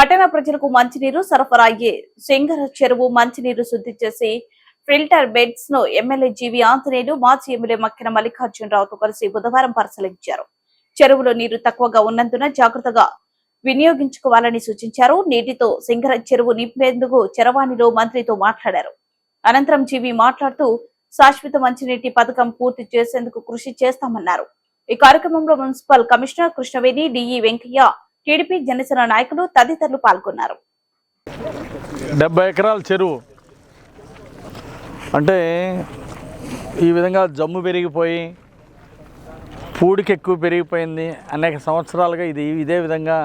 పట్టణ ప్రజలకు మంచినీరు సరఫరా అయ్యే సింగర చెరువు మంచినీరు శుద్ధి చేసి ఫిల్టర్ బెడ్స్ను ఎమ్మెల్యే జీవి ఆంజనేయులు మాజీ ఎమ్మెల్యే మక్కిన మల్లికార్జునరావుతో కలిసి బుధవారం పరిశీలించారు. చెరువులో నీరు తక్కువగా ఉన్నందున జాగ్రత్తగా వినియోగించుకోవాలని సూచించారు. నీటితో సింగర చెరువు నింపేందుకు చరవాణిలో మంత్రితో మాట్లాడారు. అనంతరం జీవి మాట్లాడుతూ శాశ్వత మంచినీటి పథకం పూర్తి చేసేందుకు కృషి చేస్తామన్నారు. ఈ కార్యక్రమంలో municipal commissioner Krishnaveni DE Venkaiah TDP Janasena నాయకులు తదితరులు పాల్గొన్నారు. డెబ్బై ఎకరాల చెరువు. అంటే ఈ విధంగా జమ్ము పెరిగిపోయి పూడికి ఎక్కువ పెరిగిపోయింది అనేక సంవత్సరాలుగా ఇది ఇదే విధంగా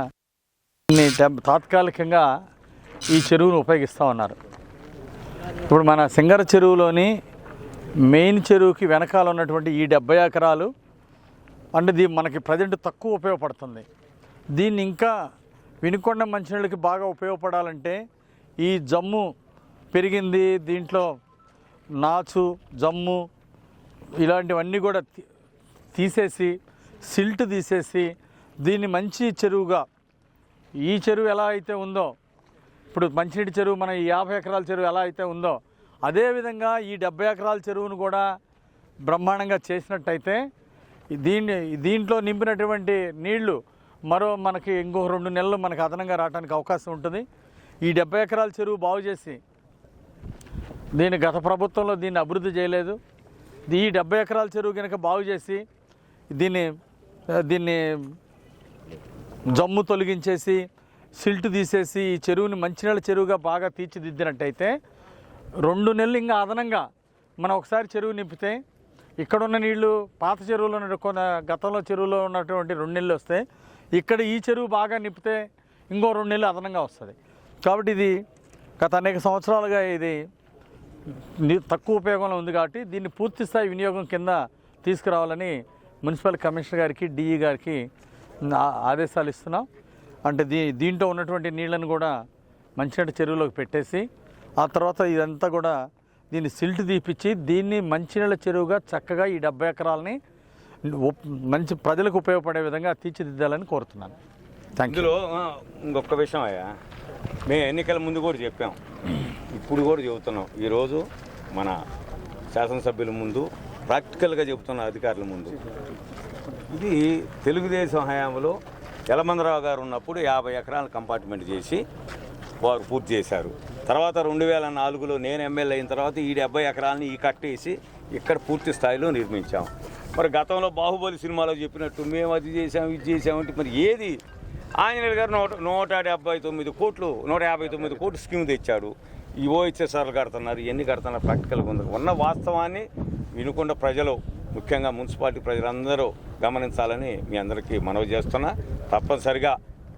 తాత్కాలికంగా ఈ చెరువును ఉపయోగిస్తూ ఉన్నారు. ఇప్పుడు మన సింగర చెరువులోని మెయిన్ చెరువుకి వెనకాల ఉన్నటువంటి ఈ డెబ్బై ఎకరాలు అంటే దీ మనకి ప్రజెంట్ తక్కువ ఉపయోగపడుతుంది. దీన్ని ఇంకా వినుకొండ మంచినీళ్ళకి బాగా ఉపయోగపడాలంటే ఈ జమ్ము పెరిగింది దీంట్లో నాచు జమ్ము ఇలాంటివన్నీ కూడా తీసేసి సిల్ట్ తీసేసి దీన్ని మంచి చెరువుగా ఈ చెరువు ఎలా అయితే ఉందో ఇప్పుడు మంచినీటి చెరువు మన ఈ యాభై ఎకరాల చెరువు ఎలా అయితే ఉందో అదేవిధంగా ఈ డెబ్బై ఎకరాల చెరువును కూడా బ్రహ్మాండంగా చేసినట్టయితే దీన్ని దీంట్లో నింపినటువంటి నీళ్ళు మరో మనకి ఇంకో రెండు నెలలు మనకు అదనంగా రావడానికి అవకాశం ఉంటుంది. ఈ డెబ్బై ఎకరాల చెరువు బాగు చేసి దీన్ని గత ప్రభుత్వంలో దీన్ని అభివృద్ధి చేయలేదు. ఈ డెబ్బై ఎకరాల చెరువు కనుక బాగు చేసి దీన్ని దీన్ని జమ్ము తొలగించేసి సిల్ట్ తీసేసి ఈ చెరువుని మంచినీళ్ళ చెరువుగా బాగా తీర్చిదిద్దినట్టయితే రెండు నెలలు ఇంకా అదనంగా మనం ఒకసారి చెరువు నింపితే ఇక్కడున్న నీళ్ళు పాత చెరువులో ఉన్న గతంలో చెరువులో ఉన్నటువంటి రెండు నెలలు వస్తాయి ఇక్కడ ఈ చెరువు బాగా నింపితే ఇంకో రెండు నెలలు అదనంగా వస్తుంది. కాబట్టి ఇది గత అనేక సంవత్సరాలుగా ఇది తక్కువ ఉపయోగంలో ఉంది కాబట్టి దీన్ని పూర్తి స్థాయి వినియోగం కింద తీసుకురావాలని మున్సిపల్ కమిషనర్ గారికి డిఈ గారికి ఆదేశాలు ఇస్తున్నాం. అంటే దీ దీంట్లో ఉన్నటువంటి నీళ్ళను కూడా మంచినీటి చెరువులోకి పెట్టేసి ఆ తర్వాత ఇదంతా కూడా దీన్ని సిల్ట్ తీపిచ్చి దీన్ని మంచినీళ్ళ చెరువుగా చక్కగా ఈ డెబ్బై ఎకరాలని మంచి ప్రజలకు ఉపయోగపడే విధంగా తీర్చిదిద్దాలని కోరుతున్నాను. ఇందులో ఇంకొక విషయం అయ్యా. మేము ఎన్నికల ముందు కూడా చెప్పాం. ఇప్పుడు కూడా చెబుతున్నాం. ఈరోజు మన శాసనసభ్యుల ముందు ప్రాక్టికల్గా చెబుతున్న అధికారుల ముందు. ఇది తెలుగుదేశం హయాంలో యలమందరావు గారు ఉన్నప్పుడు యాభై ఎకరాల కంపార్ట్మెంట్ చేసి వారు పూర్తి చేశారు. తర్వాత రెండు వేల నాలుగులో నేను ఎమ్మెల్యే అయిన తర్వాత ఈ డెబ్బై ఎకరాలని ఈ కట్టేసి ఇక్కడ పూర్తి స్థాయిలో నిర్మించాం. మరి గతంలో బాహుబలి సినిమాలో చెప్పినట్టు మేము అది చేసాం ఇది చేసామంటే మరి ఏది? ఆంజనేయులు గారు నూట నూట డెబ్బై తొమ్మిది కోట్లు నూట యాభై తొమ్మిది కోట్లు స్కీమ్ తెచ్చాడు. ఈ ఓహెచ్ఎస్ఆర్లు కడుతున్నారు ఎన్ని కడుతున్నారు ప్రాక్టికల్గా ఉంది. ఉన్న వాస్తవాన్ని వినుకొండ ప్రజలు ముఖ్యంగా మున్సిపాలిటీ ప్రజలందరూ గమనించాలని మీ అందరికీ మనవి చేస్తున్నా. తప్పనిసరిగా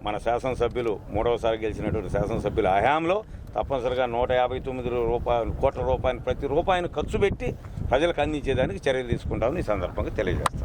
మన శాసనసభ్యులు మూడవసారి గెలిచినటువంటి శాసనసభ్యుల హయాంలో తప్పనిసరిగా నూట యాభై తొమ్మిది రూపాయలు కోట్ల రూపాయలు ప్రతి రూపాయిని ఖర్చు పెట్టి ప్రజలకు అందించేదానికి చర్యలు తీసుకుంటామని ఈ సందర్భంగా తెలియజేస్తాం.